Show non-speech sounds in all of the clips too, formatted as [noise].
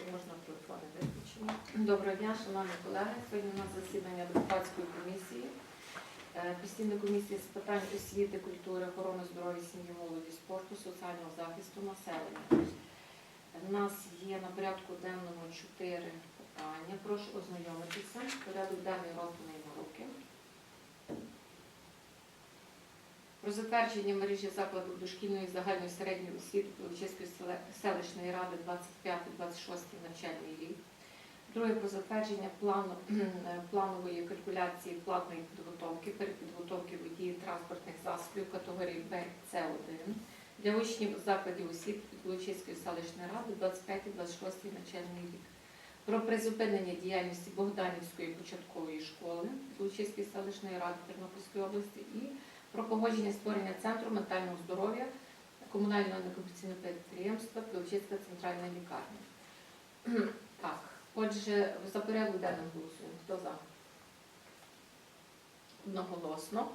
Якщо можна телефони виключені. Доброго дня, шановні колеги. Сьогодні у нас засідання депутатської комісії. Е, Постійної комісії з питань освіти, культури, охорони здоров'я, сім'ї, молоді, спорту, соціального захисту населення. У нас є на порядку денному чотири питання. Прошу ознайомитися. Порядок денний розданий на руки. Про затвердження мережі закладів дошкільної загальної середньої освіти Пилочиської селищної ради 25-26 навчальний рік. Друге про затвердження плану [clears throat] планової калькуляції платної підготовки перепідготовки водіїв транспортних засобів категорії Б С1 для учнів закладів освіти Пилочиської селищної ради 25-26 навчальний рік. Про призупинення діяльності Богданівської початкової школи Пилочиської селищної ради Тернопільської області і про погодження створення центру ментального здоров'я комунального некомерційного підприємства Пілчицька центральна лікарня. [clears throat] Так, отже, за перерву денним голосуємо. Хто за? Одноголосно.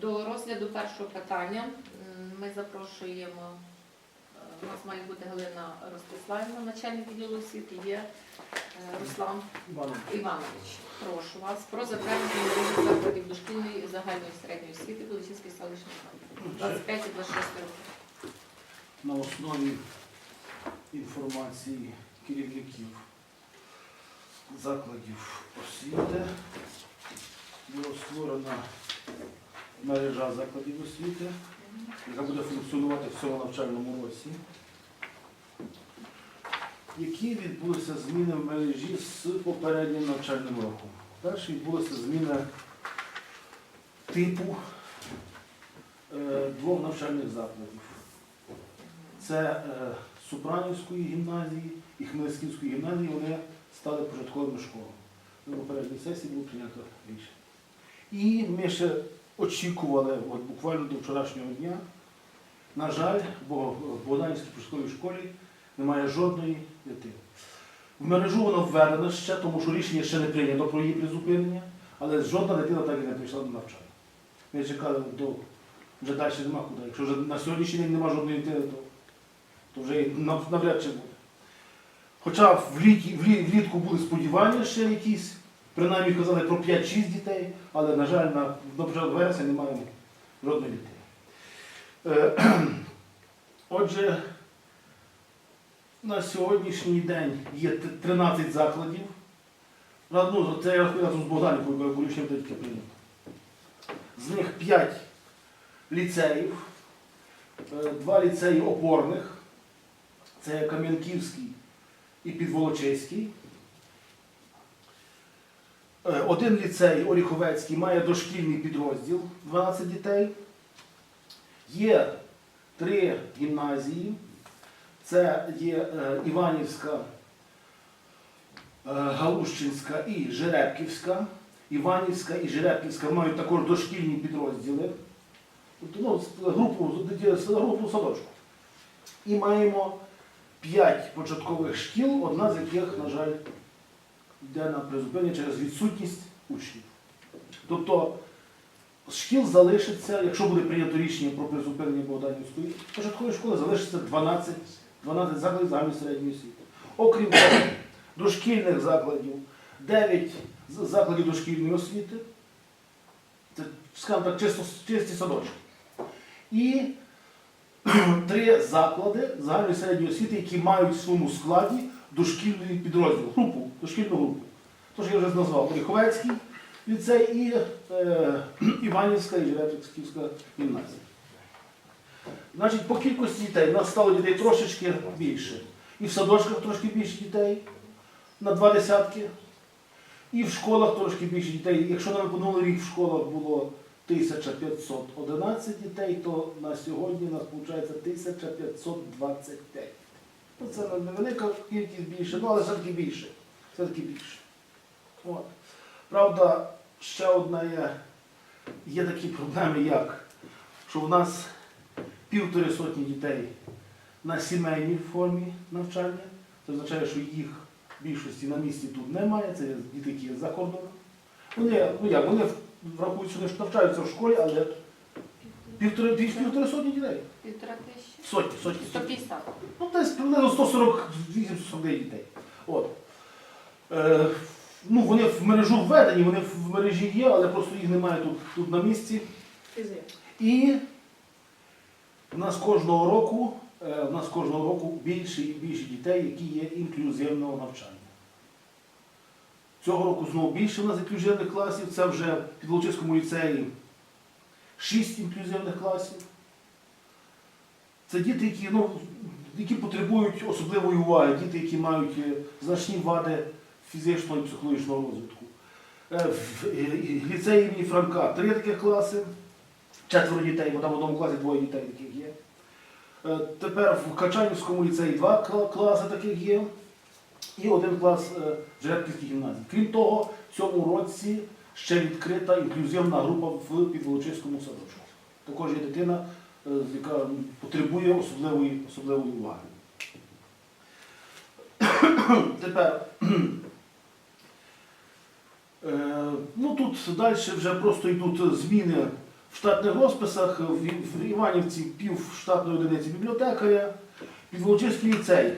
До розгляду першого питання ми запрошуємо, у нас має бути Галина Ростиславівна, начальник відділу освіти, є е, Руслан Іванович, прошу вас про затвердження закладів дошкільної і загальної середньої освіти Величинської селищної ради. 25-26 років. на основі інформації керівників закладів освіти була створена мережа закладів освіти, яка буде функціонувати в цьому навчальному році. Які відбулися зміни в мережі з попереднім навчальним роком? Перше відбулися зміни типу е, двох навчальних закладів. Це е, Супранівської гімназії і Хмельницької гімназії, вони стали початковими школами. На попередній сесії було прийнято рішення. І ми ще очікували от буквально до вчорашнього дня. На жаль, бо в Богданівській початковій школі немає жодної дитини. В мережу воно введено ще, тому що рішення ще не прийнято про її призупинення, але жодна дитина так і не прийшла до навчання. Ми чекали до вже далі нема куди. Якщо вже на сьогоднішній день немає жодної дитини, то, то вже навряд чи буде. Хоча влітку були сподівання ще якісь, принаймні казали про 5-6 дітей, але, на жаль, на, початку вересня немає жодної дітей. Е, [clears throat] Отже, на сьогоднішній день є 13 закладів. Ну, це я разом з Богданівкою, бо рішення буде тільки прийнято. З них 5 ліцеїв, е, два ліцеї опорних, це Кам'янківський і Підволочиський. Е, Один ліцей Оріховецький має дошкільний підрозділ 12 дітей. Є три гімназії. Це є е, Іванівська, е, Галущинська і Жеребківська. Іванівська і Жеребківська мають також дошкільні підрозділи. Тобто, ну, групу, групу садочку. І маємо п'ять початкових шкіл, одна з яких, на жаль, йде на призупинення через відсутність учнів. Тобто шкіл залишиться, якщо буде прийнято рішення про призупинення Богданівської початкової школи, залишиться 12, 12 закладів загальної середньої освіти. Окрім дошкільних закладів 9 закладів дошкільної освіти. Це, скажімо так, чисто, чисті садочки. І [clears throat] три заклади загальної середньої освіти, які мають своєму складі дошкільний підрозділ, групу, дошкільну групу. Тож я вже назвав Оріховецький ліцей і е, [clears throat] Іванівська і Жеребківська гімназія. Значить, по кількості дітей у нас стало дітей трошечки більше. І в садочках трошки більше дітей на два десятки. І в школах трошки більше дітей. Якщо на минулий рік в школах було 1511 дітей, то на сьогодні у нас виходить 1529. Ну, Це невелика кількість більше, ну але все-таки більше. Все-таки більше. От. Правда, ще одна є, є такі проблеми, як що в нас півтори сотні дітей на сімейній формі навчання. Це означає, що їх більшості на місці тут немає, це діти, які є за кордоном. Вони, ну як, вони врахують, що навчаються в школі, але півтори, півтори сотні дітей. Півтора тисячі? Сотні, сотні. 150. Ну, десь приблизно 148 дітей. От. Е, ну, вони в мережу введені, вони в мережі є, але просто їх немає тут, тут на місці. І в нас кожного року, е, в нас кожного року більше і більше дітей, які є інклюзивного навчання. Цього року знову більше в нас інклюзивних класів. Це вже в Підволочиському ліцеї 6 інклюзивних класів. Це діти, які, ну, які потребують особливої уваги, діти, які мають е, значні вади фізичного і психологічного розвитку. Е, е, ліцеї імені Франка три таких класи, четверо дітей, бо там в одному класі двоє дітей таких є. Тепер в Качанівському ліцеї два класи таких є. І один клас Жеребківській гімназії. Крім того, в цьому році ще відкрита інклюзивна група в Підволочиському садочку. Також є дитина, яка потребує особливої, особливої уваги. [coughs] Тепер, [coughs] е, ну тут далі вже просто йдуть зміни в штатних розписах. В, Іванівці пів штатної одиниці бібліотекаря, Підволочиський ліцей.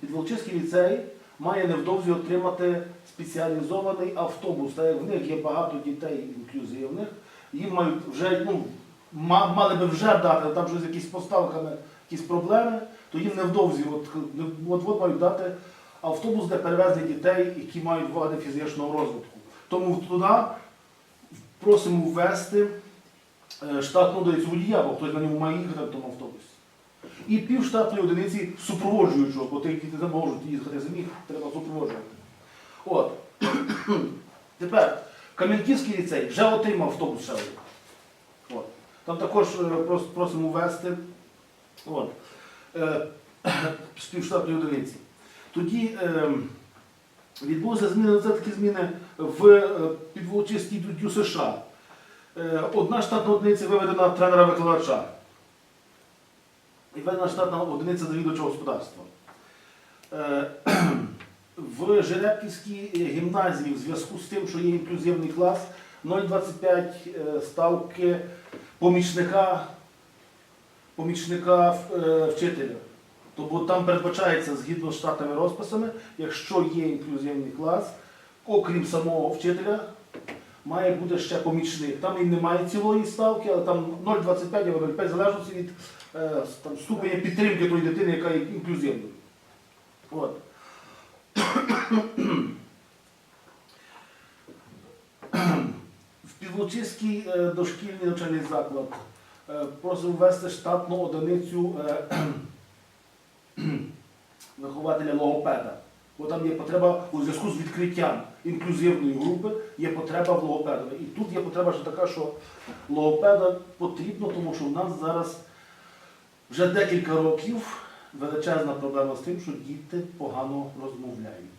Підволочиський ліцей має невдовзі отримати спеціалізований автобус. Так як в них є багато дітей інклюзивних, їм мають вже, ну, мали би вже дати, але там вже з якісь поставками якісь проблеми, то їм невдовзі от, от, от мають дати автобус для перевезення дітей, які мають вади фізичного розвитку. Тому туди просимо ввести е, штатну одиницю водія, бо хтось на ньому має їхати в тому автобусі. І півштатної одиниці супроводжуючого, бо ті діти не можуть їхати самі, треба супроводжувати. От. [clears throat] Тепер Кам'янківський ліцей вже отримав автобус ще один. Там також е, просимо ввести е, з півштатної одиниці. Тоді е, відбулися зміни, це такі зміни в е, Підволочиській ДЮ США. Одна штатна одиниця виведена тренера-викладача. І введена штатна одиниця завідувачого господарства. [clears throat] В Жеребківській гімназії в зв'язку з тим, що є інклюзивний клас, 0,25 е, ставки помічника, помічника е, вчителя. Тобто там передбачається згідно з штатними розписами, якщо є інклюзивний клас, окрім самого вчителя, має бути ще помічник. Там і немає цілої ставки, але там 0,25 або 0,5 залежності від е, там, ступеня підтримки тої дитини, яка є інклюзивною. От. В е, дошкільний навчальний заклад е, просимо ввести штатну одиницю е, [clears throat] вихователя логопеда. Бо там є потреба у зв'язку з відкриттям інклюзивної групи, є потреба в логопедові. І тут є потреба ще така, що логопеда потрібно, тому що в нас зараз вже декілька років величезна проблема з тим, що діти погано розмовляють.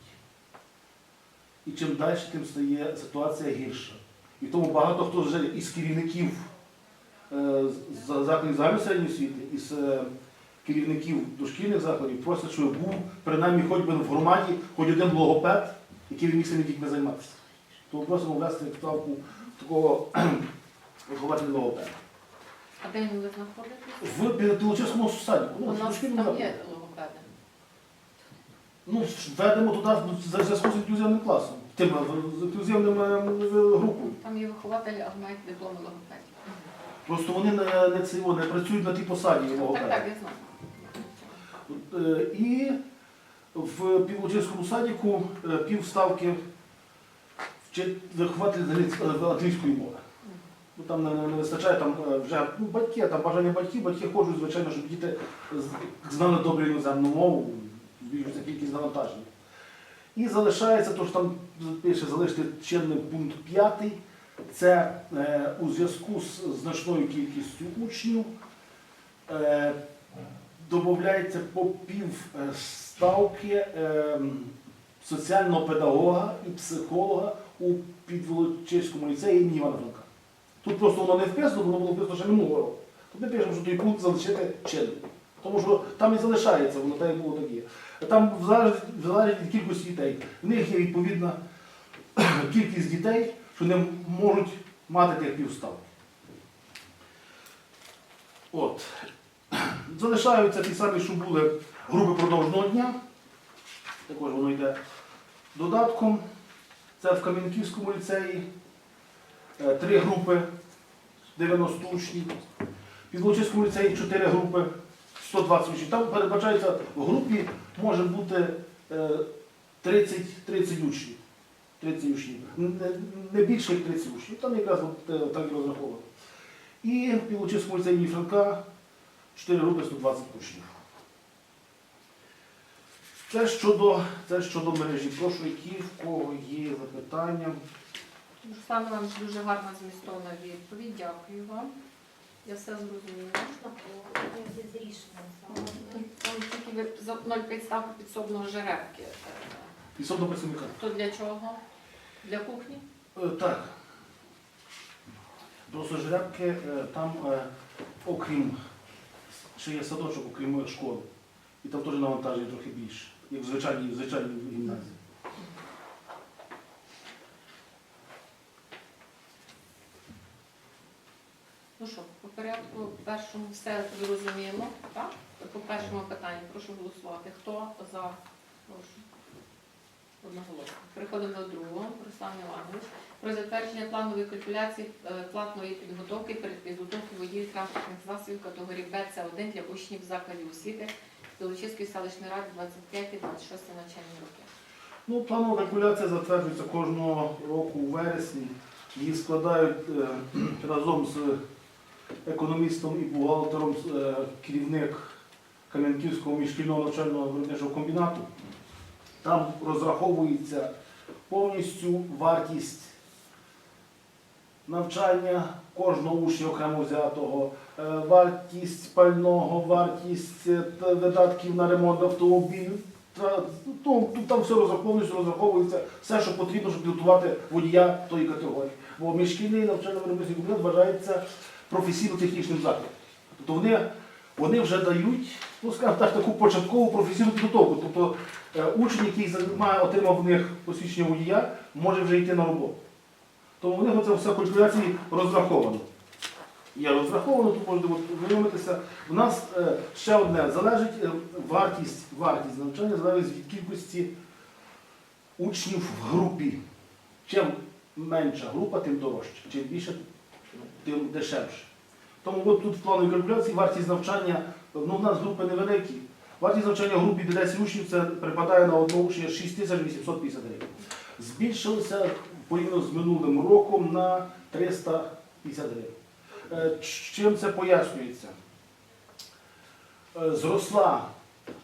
І чим далі, тим стає ситуація гірша. І тому багато хто вже із керівників е, закладів загальної середньої освіти, із е, керівників дошкільних закладів просять, щоб був принаймні хоч би в громаді хоч один логопед, який він міг цими дітьми займатися. Тому просимо ввести ставку такого [clears throat] вихователя логопеда. А де він буде знаходитися? В Білочиському садіку. У Ну, в нас там є логопеди. Ну, введемо туди за зв'язку з інклюзивним класом, тим е, з інклюзивним е. Там є вихователі, але мають дипломи логопедів. Просто вони не, не, це, не працюють на тій посаді Так, логопеда. так, я знаю. Е, І в Півлочиському садіку е, півставки вчить вихователь з англійсь- англійської мови. Ну, Там не, не- не вистачає там е, вже ну, батьки, там бажання батьків, батьки хочуть, звичайно, щоб діти з- знали добру іноземну мову, збільшується кількість навантажень. І залишається, то що пише залишити чинним пункт 5, це е, у зв'язку з значною кількістю учнів. Е, Додається по пів е, ставки е, соціального педагога і психолога у Підволочиському ліцеї імені Івана Франка. Тут просто воно не вписано, воно було вписано ще минулого року. Тут ми пишемо, що той пункт залишити чинним. Тому що там і залишається, воно так як було так є. Там залежить, від кількості дітей. В них є відповідна [clears throat] кількість дітей, що не можуть мати тих півставки. От. [clears throat] Залишаються ті самі, що були групи продовжного дня. Також воно йде додатком. Це в Кам'янківському ліцеї. Е, Три групи 90 учнів. В Підволочиському ліцеї 4 групи 120 учнів. Там передбачається в групі може бути е, 30, 30 учнів. 30 учнів. Не, більше як 30 учнів. Там якраз от, е, так і розраховано. І в Підволочиському ліцеї Франка 4 групи 120 учнів. Це щодо, це щодо мережі. Прошу, які в кого є запитання. Руслан Іванович, дуже гарна змістовна відповідь. Дякую вам. Я все зрозуміла. Можна по з рішенням саме. Там тільки ви за 0,5 ставку підсобного жеребки. Е, Підсобного працівника. То для чого? Для кухні? Е, Так. Просто жеребки е, там, е, окрім, ще є садочок, окрім школи. І там теж навантаження трохи більше, як в звичайній, в звичайній гімназії. Ну що, по першому все зрозуміло, так? По першому питанню прошу голосувати. Хто за? Прошу. Одноголосно. Переходимо до другого. Руслан Іванович. Про затвердження планової калькуляції е, платної підготовки перед підготовкою водіїв транспортних засобів категорії Б С1 для учнів закладів освіти Білочиської селищної ради 25-26 навчальні роки. Ну, планова калькуляція затверджується кожного року у вересні. Її складають е, [clears throat] разом з економістом і бухгалтером е, керівник Кам'янківського міжшкільного навчального виробничого комбінату. Там розраховується повністю вартість навчання кожного учня окремо взятого, е, вартість пального, вартість е, видатків на ремонт автомобілів. Ну, тут там все розраховується, розраховується все, що потрібно, щоб підготувати водія тої категорії. Бо міжшкільний навчально-виробничий комбінат вважається професійно-технічним закладом. Тобто вони, вони вже дають, ну скажімо так, таку початкову професійну підготовку. Тобто е, учень, який отримав в них посвідчення водія, може вже йти на роботу. Тому в них це все калькуляції розраховано. Є розраховано, тут можете от. У нас е, ще одне залежить е, вартість, вартість навчання залежить від кількості учнів в групі. Чим менша група, тим дорожче. Чим більше, тим дешевше. Тому от тут в плановій калькуляції вартість навчання, ну у нас групи невеликі. Вартість навчання в групі 10 учнів це припадає на одного учня 6850 гривень. Збільшилося порівняно з минулим роком на 350 гривень. Е, Чим це пояснюється? Е, Зросла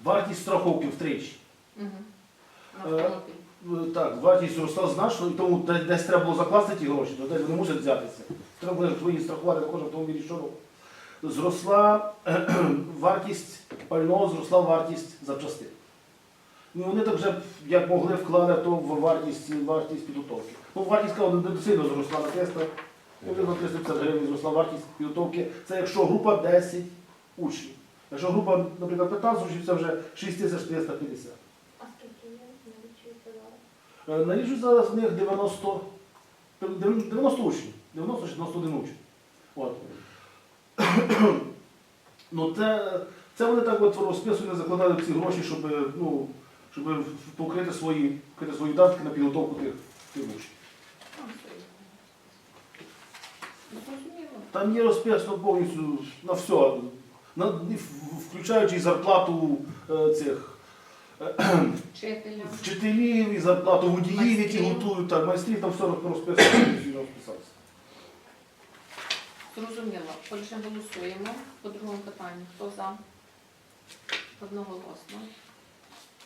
вартість страховки втричі. Угу. Так, вартість зросла значно, тому десь треба було закласти ті гроші, то десь вони мусять взятися. Треба буде свої страхувати також автомобілі щороку. Зросла [clears throat] вартість пального, зросла вартість запчастин. Ну, вони так вже як могли вклали то в вартість, вартість підготовки. Ну, вартість сказав, не сильно зросла на 300, може на 350 гривень зросла вартість підготовки. Це якщо група 10 учнів. Якщо група, наприклад, 15 учнів, це вже 6350. А скільки є? Чуєте зараз? Е, Налічують зараз в них 90, 90 учнів, 90 чи 91 учень. От. [clears throat] ну, це, це вони так от розписують, не закладали ці гроші, щоб, ну, щоб покрити свої, покрити свої видатки на підготовку тих, тих учнів. Там є розписано повністю на все, на, включаючи і зарплату е, цих Вчителя. вчителів, і зарплату водіїв, які готують, так, майстрів, там все розписано. Зрозуміло. Отже, голосуємо по другому питанню. Хто за? Одноголосно.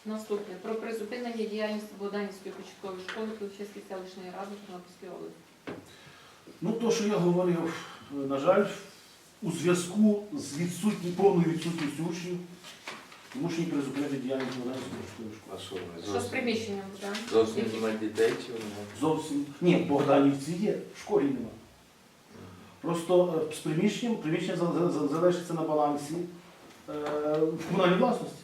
Наступне. Про призупинення діяльності Богданівської початкової школи Пилчиської селищної ради Тернопільської області. Ну, то, що я говорив, на жаль, у зв'язку з відсутні, повною відсутністю учнів, змушені призупинити діяльність Богданської школи. А що вони Що з зовсім? приміщенням буде? Зовсім немає дітей чи вони? Зовсім ні, Богданівці є, в школі нема. Просто е, з приміщенням, приміщення за- за- за- залишиться на балансі е, в комунальній власності.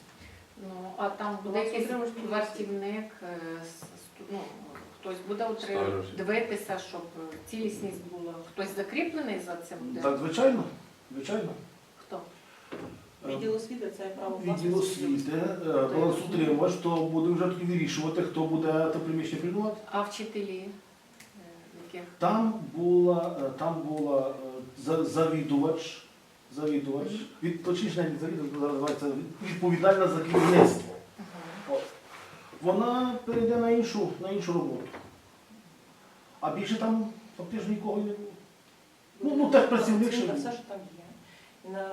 Ну, а там буде якийсь вартівник, е, ну, хтось буде Сторож. дивитися, щоб е, цілісність була. Хтось закріплений за цим буде? Так, звичайно, звичайно. Хто? Відділ освіти це право відділ освіти, е, балансутримувач, то будемо вже тоді вирішувати, хто буде те приміщення приймати. А вчителі, е, Там була, е, там була е, за- завідувач, завідувач, від, точніше навіть завідувач, називається відповідальна за керівництво. От. Вона перейде на іншу, на іншу роботу. А більше там фактично нікого й не було. Ну, ну так працівник ще був. все, що там є. На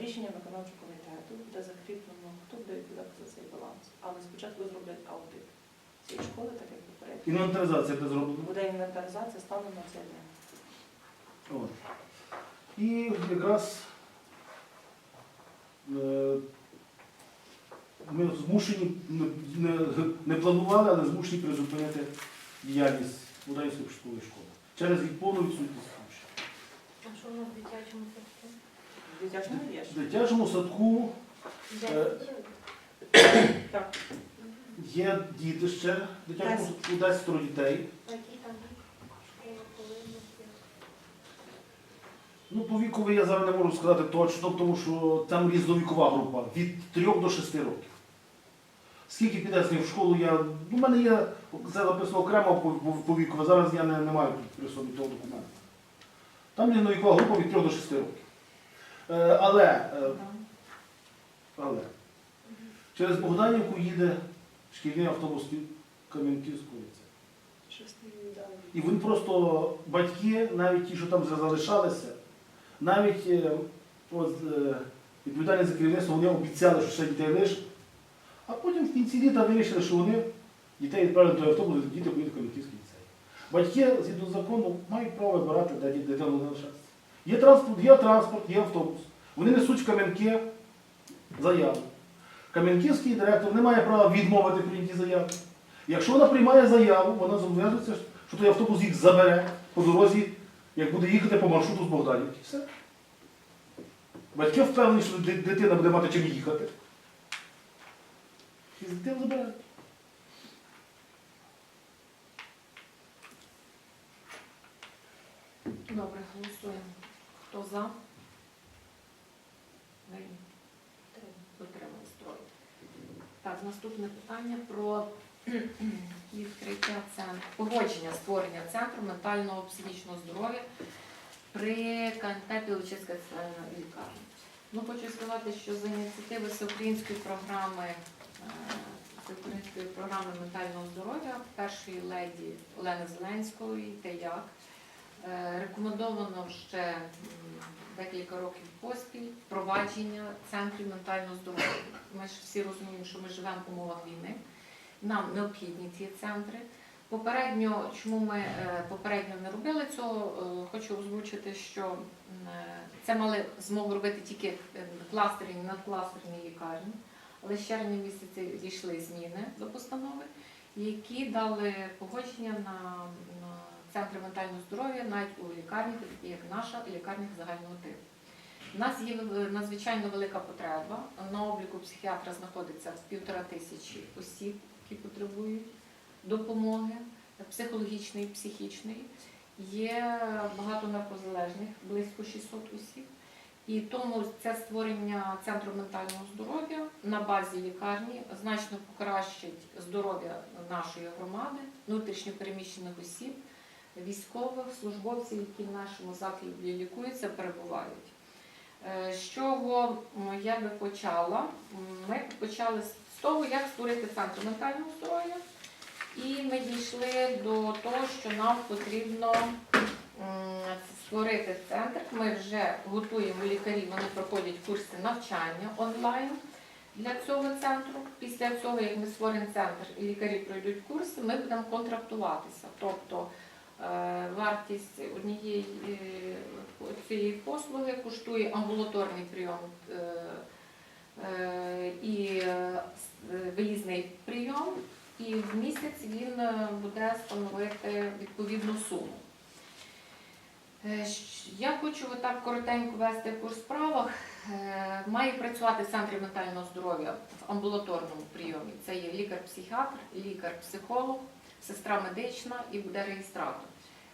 рішення виконавчого комітету буде закріплено, хто буде відповідати за цей баланс. Але спочатку зроблять аудит цієї школи, так як. Інвентаризація буде зроблена. Буде інвентаризація станом на цей день. От. І якраз е, ми змушені, не, не, не планували, але змушені призупинити діяльність Буданівської початкової школи через їх повну відсутність. А що у нас в дитячому садку? Дитячий не є. В дитячому садку Е, Так. Є діти ще, дитячому садку 10 дітей. Ну, по вікові я зараз не можу сказати точно, тому що там різновікова група від 3 до 6 років. Скільки піде з них в школу, я. У мене є це написано окремо по, по, по вікові, зараз я не, не маю при собі того документу. Там різновікова група від 3 до 6 років. Е, але, е, але через Богданівку їде шкільний автобус не віддали. І він просто батьки, навіть ті, що там вже залишалися, навіть е, е, відповідальні за керівництво, вони обіцяли, що ще дітей лише. А потім в кінці літа вирішили, що вони дітей відправлять до автобусу, діти поїдуть в Кам'янківський ліцей. Батьки, згідно закону, мають право вибирати, де дитину залишатися. Є транспорт, є транспорт, є автобус. Вони несуть в Кам'янки заяву. Кам'янківський директор не має права відмовити в прийнятті заяви. Якщо вона приймає заяву, вона зобов'язується, що той автобус їх забере по дорозі, як буде їхати по маршруту з Богданівки. Все. Батьки впевнені, що дитина буде мати чим їхати. І дитину забирають. Добре, голосуємо. Хто за? Ви Так, наступне питання про [clears throat] відкриття центру, погодження створення центру ментального психічного здоров'я при КНП Пілочиська лікарня. Ну, хочу сказати, що за ініціативи всеукраїнської програми е, всеукраїнської програми ментального здоров'я першої леді Олени Зеленської «Те як» Е, Рекомендовано ще декілька років поспіль впровадження центрів ментального здоров'я. Ми ж всі розуміємо, що ми живемо в умовах війни. Нам необхідні ці центри. Попередньо, чому ми е, попередньо не робили цього, е, хочу озвучити, що е, це мали змогу робити тільки кластерні, надкластерні лікарні, але з червня місяці дійшли зміни до постанови, які дали погодження на центри ментального здоров'я навіть у лікарнях, такі як наша лікарня загального типу. У нас є е, надзвичайно велика потреба. На обліку психіатра знаходиться півтора тисячі осіб, які потребують допомоги психологічної, психічної. Є багато наркозалежних, близько 600 осіб. І тому це створення центру ментального здоров'я на базі лікарні значно покращить здоров'я нашої громади, внутрішньопереміщених осіб, військових, службовців, які в нашому закладі лікуються, перебувають. Е, З чого я би почала? Ми почали з того, як створити центр ментального здоров'я. І ми дійшли до того, що нам потрібно створити центр. Ми вже готуємо лікарів, вони проходять курси навчання онлайн для цього центру. Після цього, як ми створимо центр і лікарі пройдуть курси, ми будемо контрактуватися. Тобто вартість однієї е, цієї послуги коштує амбулаторний прийом е, е, і е, е, виїзний прийом, і в місяць він е, буде становити відповідну суму. Е, Я хочу отак коротенько вести по справах. Е, Має працювати в центрі ментального здоров'я в амбулаторному прийомі. Це є лікар-психіатр, лікар-психолог, сестра медична і буде реєстратор.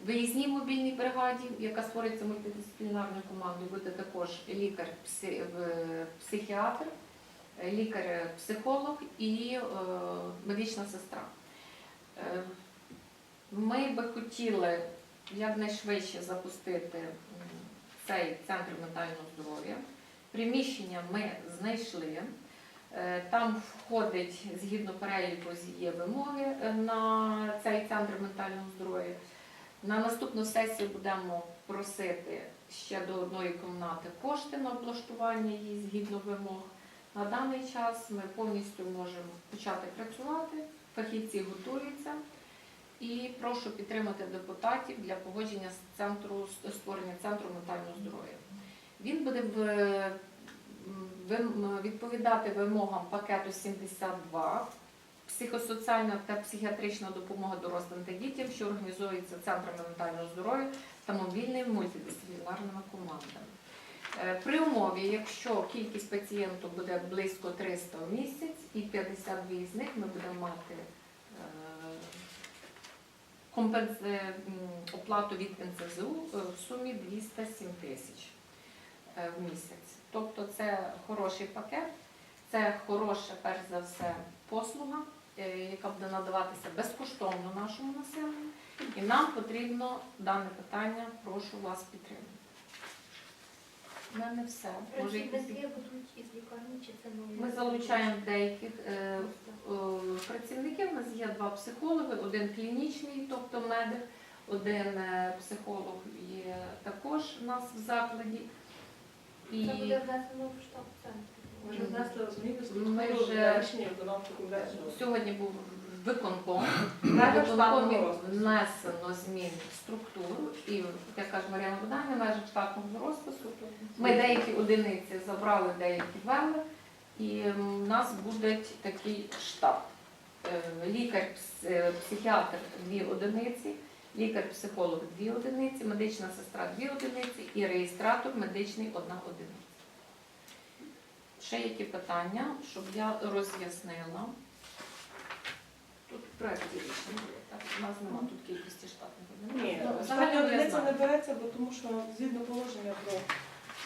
виїзній мобільній бригаді, яка створюється мультидисциплінарною командою, буде також лікар, пси- в- психіатр, е, лікар-психолог і е, медична сестра. Е, Ми би хотіли якнайшвидше запустити цей центр ментального здоров'я. Приміщення ми знайшли. Е, Там входить згідно переліку є вимоги е, на цей центр ментального здоров'я. На наступну сесію будемо просити ще до одної кімнати кошти на облаштування її згідно вимог. На даний час ми повністю можемо почати працювати, фахівці готуються. І прошу підтримати депутатів для погодження з центру створення центру ментального здоров'я. Він буде в, вим- відповідати вимогам пакету 72 психосоціальна та психіатрична допомога дорослим та дітям, що організовується центрами ментального здоров'я та мобільними мультидисциплінарними командами. Е, При умові, якщо кількість пацієнтів буде близько 300 в місяць і 52 з них ми будемо мати е, компенс- е, оплату від НЦЗУ е, в сумі 207 тисяч в місяць. Тобто це хороший пакет, це хороша, перш за все, послуга, е, яка буде надаватися безкоштовно нашому населенню. І нам потрібно дане питання, прошу вас підтримати. У мене все. Може? Ми залучаємо деяких е, е, працівників. У нас є два психологи, один клінічний, тобто медик, один е, психолог є також у нас в закладі. І Це буде внесено в штаб центру. Ми вже внесли Ми вже- рішення виконавчого комітету. сьогодні був виконком. В штатного Виконкомі розпису. внесено змін в структуру і, як каже Мар'яна Богданівна, в межах штатного розпису. Ми деякі одиниці забрали, деякі ввели, і у нас буде такий штаб. Е, Лікар, пс- е, психіатр дві одиниці, лікар-психолог дві одиниці, медична сестра дві одиниці і реєстратор медичний одна одиниця. Ще які питання, щоб я роз'яснила. Тут в проєкті рішення є, так? У нас немає тут кількості штатних одиниць. Ні, остання одиниця не береться, бо тому що згідно положення про,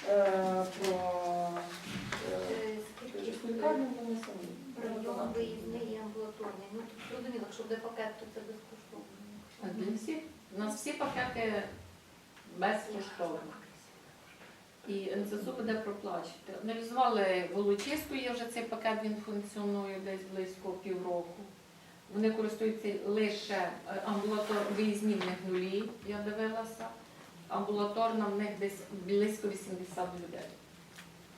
е, про е, Е, лікарню вони самі. прийом виїзний і амбулаторний? Ну, тут зрозуміло, якщо буде пакет, то це безкоштовно. Для всіх. У нас всі пакети безкоштовні. І НСЗУ буде проплачувати. Аналізували Волочиську, є вже цей пакет, він функціонує десь близько півроку. Вони користуються лише е, амбулатор виїзні нулі, я дивилася. Амбулаторна в них десь близько 80 людей.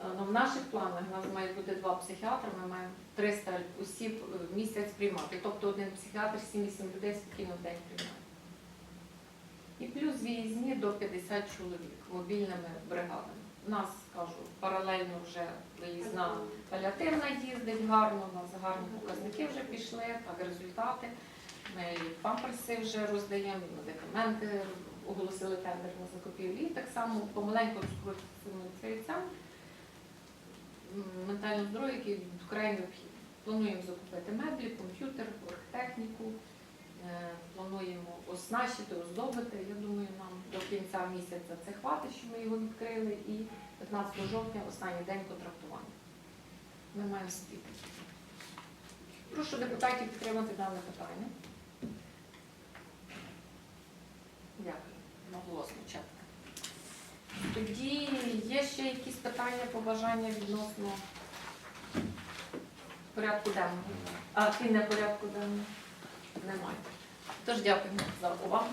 Е, ну, в наших планах у нас має бути два психіатри, ми маємо 300 осіб в місяць приймати. Тобто один психіатр 7-8 людей спокійно в день приймає. І плюс виїзні до 50 чоловік мобільними бригадами. У нас, кажу, паралельно вже виїзна паліативна їздить гарно, у нас гарні показники вже пішли, так результати. Ми памперси вже роздаємо, і медикаменти, оголосили тендер на закупівлі. І так само помаленьку розкручується м, ментальне здоров'я, яке вкрай необхідне. Плануємо закупити меблі, комп'ютер, оргтехніку. Е, Плануємо оснащити, оздобити. Я думаю, нам до кінця місяця це хватить, що ми його відкрили. І 15 жовтня останній день контрактування. Ми маємо спіти. Прошу депутатів підтримати дане питання. Дякую. Наголосно чітко. Тоді є ще якісь питання, побажання відносно порядку денного? А, ти не порядку денного? Немає. Тож дякую за увагу.